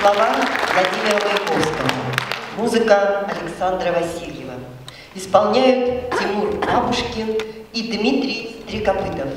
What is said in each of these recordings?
Слова Владимира Маяковского. Музыка Александра Васильева. Исполняют Тимур Бабушкин и Дмитрий Стрекопытов.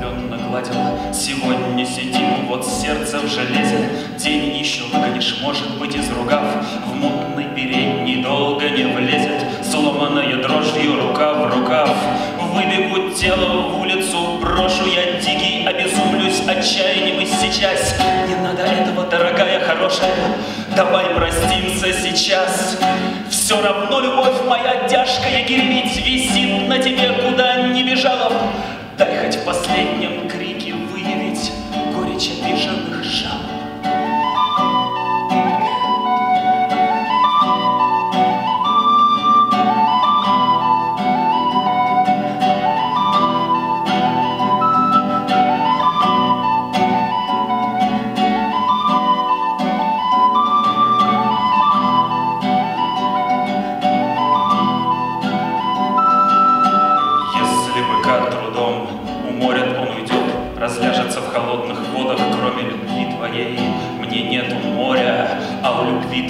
Твои иступленно гладил. Сегодня сидим, вот сердце в железе, день еще выгонишь, может быть, из ругав. В мутный передний долго не влезет, сломанная дрожью рука в рукав. Выбегу тело в улицу, брошу я дикий, обезумлюсь отчаянием и сейчас. Не надо этого, дорогая, хорошая, давай простимся сейчас. Все равно, любовь моя тяжкая гиревить висит на тебе, куда не бежала.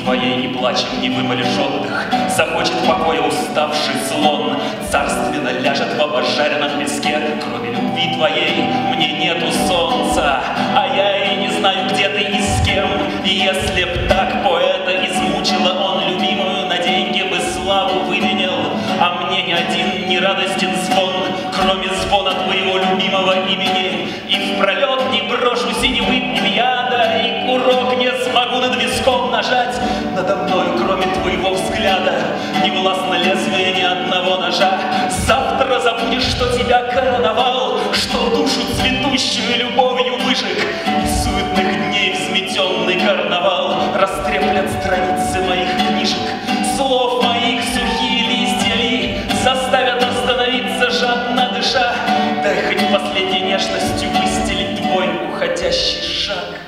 Твоей ни плачем не вымолишь отдых. Захочет покоя уставший слон, царственно ляжет в обожаренном песке. Кроме любви твоей мне нету солнца, а я и не знаю, где ты и с кем. И если б так поэта измучила он любимую, на деньги бы славу выменял, а мне ни один не радостен звон, кроме звона твоего любимого имени. И в пролет не брошу синевы умножать надо мною, кроме твоего взгляда. Не властно лезвие ни одного ножа. Завтра забудешь, что тебя короновал, что душу цветущую любовью выжег. И суетных дней взметенный карнавал растреплет страницы моих книжек. Слов моих сухие листья ли заставят остановиться жадно дыша. Дай хоть последней нежностью выстелить твой уходящий шаг.